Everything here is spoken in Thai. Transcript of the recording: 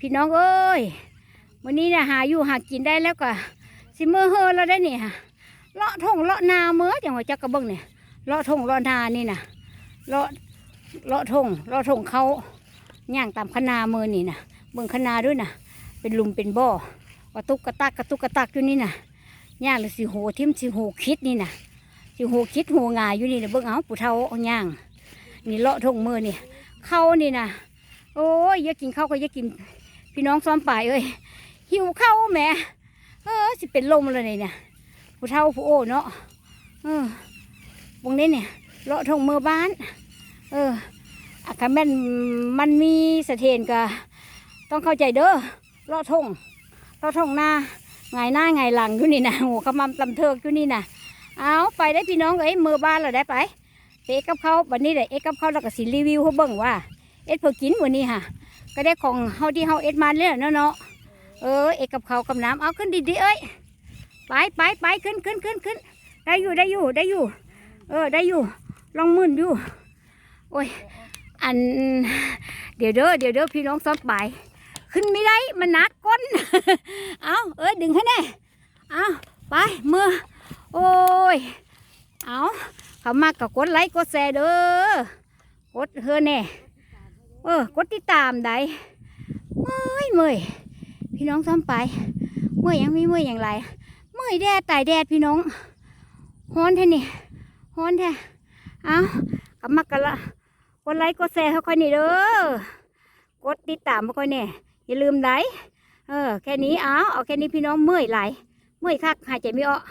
พี่น้องเอ้ยวันนี้นะหาอยู่หากินได้แล้วก็สิมือเฮอแล้วได้เนี่ยเลาะทงเลาะนาเมื่อจังหวะจักกระเบิ้งเนี่ยเลาะทงเลาะนานี่นะเลาะเลาะทงเลาะทงเขาย่างตามคนามือนี่นะเบิ่งคนาด้วยนะเป็นลุมเป็นบ่อกระตุกกระตักกระตุกกระตักอยู่นี่นะย่างหรือสิโหทิมสิโหคิดนี่นะสิโหคิดโหงายอยู่นี่นะเบิ่งเอาผู้เฒ่าเอาย่างนี่เลาะทงมือนี่เข้านี่นะโอ้ยอยากินข้าวก็อย่ากิน พี่น้องซ้อมป่ายเอ้ยหิวข้าวแหม่เออสิเป็นลมเลยเนี่ยผู้เฒ่าผู้โอ้เนาะเออวงนี้เนี่ยเลาะทงเมื่อบ้าน เอออาคาแม่นมันมีเสถียรกะต้องเข้าใจเด้อเลาะทงเลาะทงหน้าไงหน้าไงหลังอยู่นี่นะหัวขมำตำเทิกอยู่นี่นะเอาไปได้พี่น้องเอ้ยมือบ้านเราได้ไปเอ็กกับเขาวันนี้เลยเอ็กกับเขาแล้วก็สิรีวิวเขาเบิ่งว่า เอ็ดเพื่อกินวันนี้ค่ะ ก็ได้ของเฮาที่เฮาเอ็ดมาเนี่ยเนาะเนาะเออเอ็กกับเขากับน้ำเอาขึ้นดีๆเอ้ยไปไปไปขึ้นขึ้นขึ้นขึ้นได้อยู่ได้อยู่ได้อยู่ เออได้อยู่ลองมื่นอยู่โอ้ยอันเดี๋ยวเด้อเดี๋ยวเด้อพี่น้องซ้อนไปขึ้นไม่ได้มันหนักก้นเอาเออดึงให้แน่เอาไปมือโอ้ยเอาเขามากกับกดไลค์กดแชร์เด้อกดเฮือแน่ เออกดติดตามได้เมื่อยเมื่อยพี่น้องซ้ำไป เมื่อยยังมีเมื่อยอย่างไรเมื่อยแดดตายแดดพี่น้องฮ้อนแท้นี่ฮ้อนแท้เอากลับมากันละกดไลค์กดแชร์เขาค่อยนี่เด้อกดติดตามเขาค่อยแน่อย่าลืมได้เออแค่นี้เอาเอาแค่นี้พี่น้องเมื่อยไหลเมื่อยคักหายใจไม่ออก